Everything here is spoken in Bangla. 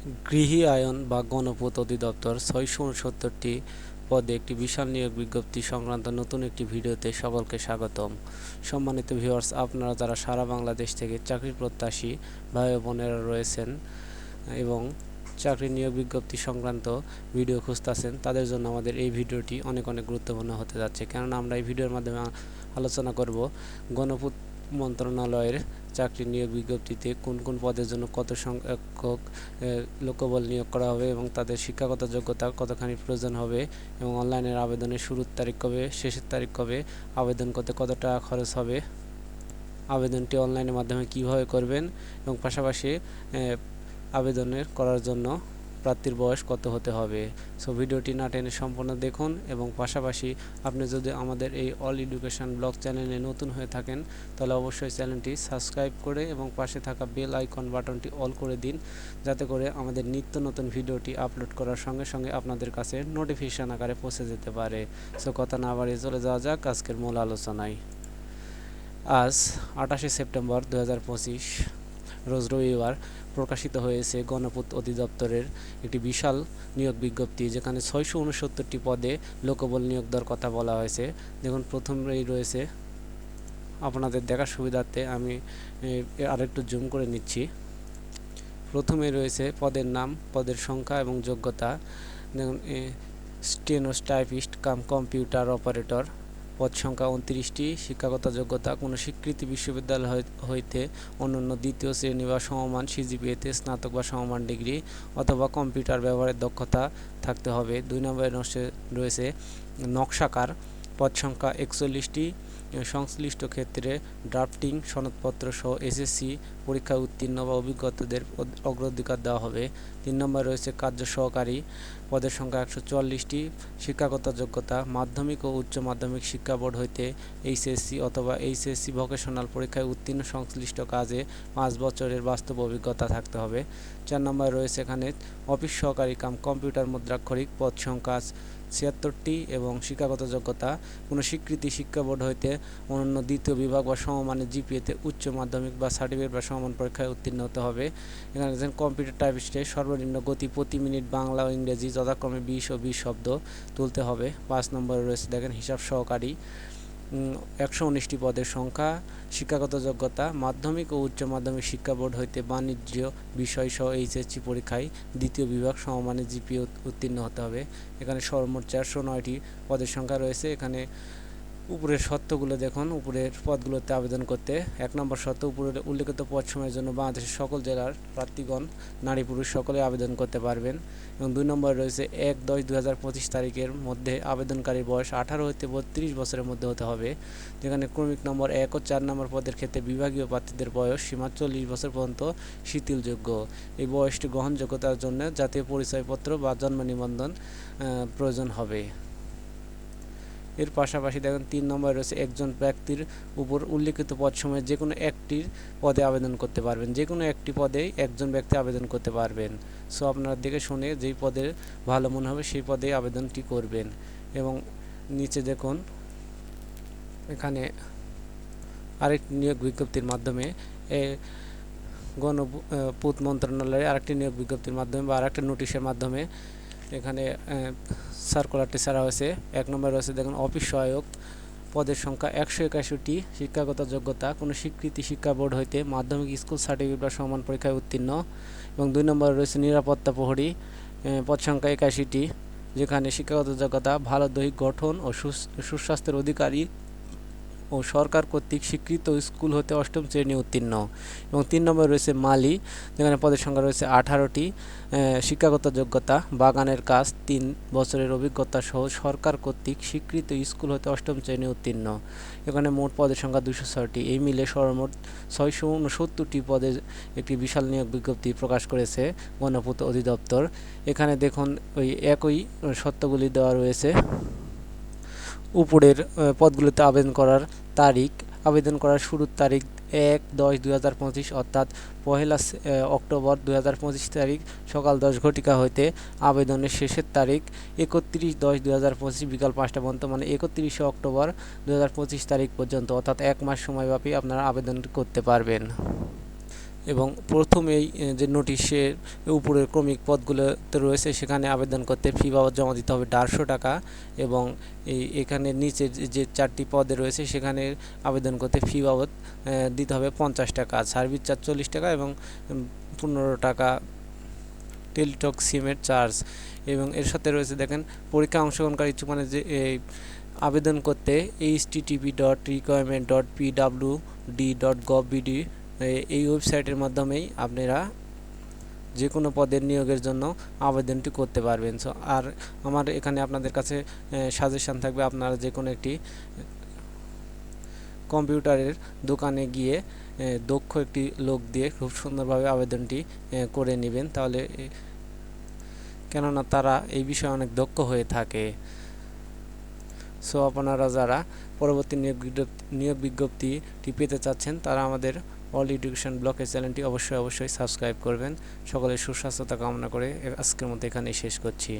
গৃহায়ন বা গণপূর্ত অধিদপ্তর ছয়শো উনসত্তরটি পদে একটি বিশাল নিয়োগ বিজ্ঞপ্তি সংক্রান্ত নতুন একটি ভিডিওতে সকলকে স্বাগতম। সম্মানিত ভিউয়ার্স, আপনারা যারা সারা বাংলাদেশ থেকে চাকরি প্রত্যাশী ভাই বোনেরা রয়েছেন এবং চাকরি নিয়োগ বিজ্ঞপ্তি সংক্রান্ত ভিডিও খুঁজতেছেন, তাদের জন্য আমাদের এই ভিডিওটি অনেক অনেক গুরুত্বপূর্ণ হতে যাচ্ছে। কেননা আমরা এই ভিডিওর মাধ্যমে আলোচনা করব গণপূর্ত মন্ত্রণালয়ের চাকরি নিয়োগ বিজ্ঞপ্তিতে কোন কোন পদের জন্য কত সংখ্যক লোকবল নিয়োগ করা হবে এবং তাদের শিক্ষাগত যোগ্যতা কতখানি প্রয়োজন হবে এবং অনলাইনের আবেদনের শুরুর তারিখ কবে, শেষের তারিখ কবে, আবেদন করতে কত টাকা খরচ হবে, আবেদনটি অনলাইনের মাধ্যমে কীভাবে করবেন এবং পাশাপাশি আবেদনের করার জন্য প্রার্থীর বয়স কত হতে হবে? সো ভিডিওটি না টেনে সম্পূর্ণ দেখুন এবং পাশাপাশি আপনি যদি আমাদের এই অল এডুকেশন ব্লগ চ্যানেলে নতুন হয়ে থাকেন, তাহলে অবশ্যই চ্যানেলটি সাবস্ক্রাইব করে এবং পাশে থাকা বেল আইকন বাটনটি অল করে দিন, যাতে করে আমাদের নিত্য নতুন ভিডিওটি আপলোড করার সঙ্গে সঙ্গে আপনাদের কাছে নোটিফিকেশন আকারে পৌঁছে যেতে পারে। সো কথা না বাড়িয়ে চলে যাওয়া যাক আজকের মূল আলোচনায়। আজ আঠাশে সেপ্টেম্বর দু হাজার পঁচিশ, রোজ রবিবার প্রকাশিত হয়েছে গণপূর্ত অধিদপ্তরের একটি বিশাল নিয়োগ বিজ্ঞপ্তি, যেখানে ছয়শো উনসত্তরটি পদে লোকবল নিয়োগ দেওয়ার কথা বলা হয়েছে। দেখুন, প্রথমেই রয়েছে আপনাদের দেখার সুবিধার্থে আমি আরেকটু জুম করে নিচ্ছি। প্রথমে রয়েছে পদের নাম, পদের সংখ্যা এবং যোগ্যতা। দেখুন স্টেনোস্টাইপিস্ট কাম কম্পিউটার অপারেটর। পদ সংখ্যা উনত্রিশটি, শিক্ষাগত যোগ্যতা কোনো স্বীকৃতি বিশ্ববিদ্যালয় হই- হইতে অন্যান্য দ্বিতীয় শ্রেণি বা সমমান সিজিপিএতে স্নাতক বা সমমান ডিগ্রি অথবা কম্পিউটার ব্যবহারের দক্ষতা থাকতে হবে। দুই নম্বরে রয়েছে নকশাকার, পদ সংখ্যা একচল্লিশটি সংশ্লিষ্ট ক্ষেত্রে ড্রাফটিং সনদপত্র সহ এসএসসি পরীক্ষায় উত্তীর্ণ বা অভিজ্ঞতাদের অগ্রাধিকার দেওয়া হবে। তিন নম্বর রয়েছে কার্য সহকারী। পদের সংখ্যা একশো চুয়াল্লিশটি। শিক্ষাগত যোগ্যতা, মাধ্যমিক ও উচ্চ মাধ্যমিক শিক্ষা বোর্ড হইতে এইচএসসি অথবা এইচএসসি ভোকেশনাল পরীক্ষায় উত্তীর্ণ সংশ্লিষ্ট কাজে পাঁচ বছরের বাস্তব অভিজ্ঞতা থাকতে হবে। চার নম্বর রয়েছে এখানে অফিস সহকারী কাম কম্পিউটার মুদ্রাক্ষরিক পদ সংখ্যা ছিয়াত্তরটি এবং শিক্ষাগত যোগ্যতা কোনো স্বীকৃতি শিক্ষা বোর্ড হইতে অন্যান্য দ্বিতীয় বিভাগ বা সমমানের জিপিএতে উচ্চ মাধ্যমিক বা সার্টিফিকেট বা সমমান পরীক্ষায় উত্তীর্ণ হতে হবে। এখানে দেখেন কম্পিউটার টাইপিস্টে সর্বনিম্ন গতি প্রতি মিনিট বাংলা ও ইংরেজি যথাক্রমে বিশ ও বিশ শব্দ তুলতে হবে। পাঁচ নম্বরে রয়েছে দেখেন হিসাব সহকারী। একশো উনিশটি পদের সংখ্যা, শিক্ষাগত যোগ্যতা, মাধ্যমিক ও উচ্চ মাধ্যমিক শিক্ষা বোর্ড হইতে বাণিজ্য বিষয় সহ এইচএসসি পরীক্ষায় দ্বিতীয় বিভাগ সমমানের জিপিএ উত্তীর্ণ হতে হবে। এখানে সর্বমোট চারশো নয়টি পদের সংখ্যা রয়েছে। এখানে উপরের শর্তগুলো দেখুন, উপরের পদগুলোতে আবেদন করতে। এক নম্বর শর্ত উপরের উল্লেখিত পদ সময়ের জন্য বাংলাদেশের সকল জেলার প্রার্থীগণ, নারী পুরুষ সকলে আবেদন করতে পারবেন। এবং দুই নম্বরে রয়েছে এক দশ দু হাজার পঁচিশ তারিখের মধ্যে আবেদনকারীর বয়স আঠারো হতে বত্রিশ বছরের মধ্যে হতে হবে, যেখানে ক্রমিক নম্বর এক ও চার নম্বর পদের ক্ষেত্রে বিভাগীয় প্রার্থীদের বয়স সীমা চল্লিশ বছর পর্যন্ত শিথিলযোগ্য। এই বয়সটি গ্রহণযোগ্যতার জন্য জাতীয় পরিচয়পত্র বা জন্ম নিবন্ধন প্রয়োজন হবে। এর পাশাপাশি দেখেন তিন নম্বরে রয়েছে একজন ব্যক্তির উপর উল্লেখিত পদ সময়ে যে কোনো একটির পদে আবেদন করতে পারবেন। যে কোনো একটি পদেই একজন ব্যক্তি আবেদন করতে পারবেন। সো আপনারা দেখে শুনে যেই পদে ভালো মনে হবে সেই পদে আবেদনটি করবেন। এবং নিচে দেখুন, এখানে আরেকটি নিয়োগ বিজ্ঞপ্তির মাধ্যমে গণপূত মন্ত্রণালয়ের আরেকটি নিয়োগ বিজ্ঞপ্তির মাধ্যমে বা আরেকটি নোটিশের মাধ্যমে এখানে সার্কুলারটি ছাড়া হয়েছে। এক নম্বর রয়েছে, দেখুন অফিস সহায়ক। পদের সংখ্যা একশো একাশিটি। শিক্ষাগত যোগ্যতা, কোনো স্বীকৃতি শিক্ষা বোর্ড হইতে মাধ্যমিক, স্কুল সার্টিফিকেট বা সমান পরীক্ষায় উত্তীর্ণ। এবং দুই নম্বর রয়েছে, নিরাপত্তা প্রহরী। পদ সংখ্যা একাশিটি, যেখানে শিক্ষাগত যোগ্যতা, ভালো দৈহিক গঠন ও সুস- সুস্বাস্থ্যের অধিকারী। ও সরকার কর্তৃক স্বীকৃত স্কুল হতে অষ্টম শ্রেণি উত্তীর্ণ। এবং তিন নম্বর রয়েছে মালি, যেখানে পদের সংখ্যা রয়েছে আঠারোটি। শিক্ষাগত যোগ্যতা, বাগানের কাজ, তিন বছরের অভিজ্ঞতা সহ সরকার কর্তৃক স্বীকৃত স্কুল হতে অষ্টম শ্রেণি উত্তীর্ণ। এখানে মোট পদের সংখ্যা দুশো ছয়টি। এই মিলে সর্বমোট ছয়শো উনসত্তরটি পদের একটি বিশাল নিয়োগ বিজ্ঞপ্তি প্রকাশ করেছে গণপূর্ত অধিদপ্তর। এখানে দেখুন ওই একই সত্যগুলি দেওয়া রয়েছে। উপরের পদগুলোতে আবেদন করার তারিখ। আবেদন করার শুরুর তারিখ এক দশ দুই হাজার পঁচিশ, অর্থাৎ পহেলা অক্টোবর দুই হাজার পঁচিশ তারিখ, সকাল দশ ঘটিকা হইতে আবেদনের শেষের তারিখ একত্রিশ দশ দুই হাজার পঁচিশ, বিকাল পাঁচটা পর্যন্ত মানে একত্রিশে অক্টোবর দুই হাজার পঁচিশ তারিখ পর্যন্ত, অর্থাৎ এক মাস সময়ব্যাপী আপনারা আবেদন করতে পারবেন। এবং প্রথমেই যে নোটিশের উপরের ক্রমিক পদগুলোতে রয়েছে, সেখানে আবেদন করতে ফি বাবদ জমা দিতে হবে দেড়শো টাকা এবং এই এখানে নিচে যে- চারটি পদে রয়েছে, সেখানে আবেদন করতে ফি বাবদ দিতে হবে পঞ্চাশ টাকা, সার্ভিস চার্জ চল্লিশ টাকা এবং পনেরো টাকা টেলিটক সিমের চার্জ এবং এর সাথে রয়েছে দেখেন, পরীক্ষা অংশগ্রহণকারী ইচ্ছুক মানে যে এই আবেদন করতে H TTP dot requirement dot P W D dot gov BD এই ওয়েবসাইটের মাধ্যমেই আপনারা যে কোনো পদের নিয়োগের জন্য আবেদনটি করতে পারবেন। সো আর আমার এখানে আপনাদের কাছে সাজেশন থাকবে আপনারা যে কোনো একটি কম্পিউটারের দোকানে গিয়ে দক্ষ একটি লোক দিয়ে খুব সুন্দরভাবে আবেদনটি করে নেবেন। তাহলে কেননা তারা এই বিষয়ে অনেক দক্ষ হয়ে থাকে। সো আপনারা যারা পরবর্তী নিয়োগ বিজ্ঞপ্তি, নিয়োগ বিজ্ঞপ্তিটি পেতে চাচ্ছেন, তারা আমাদের অল এডুকেশন ব্লকের চ্যানেলটি অবশ্যই অবশ্যই সাবস্ক্রাইব করবেন। সকলের সুস্বাস্থ্যতা কামনা করে আজকের মতো এখানে শেষ করছি।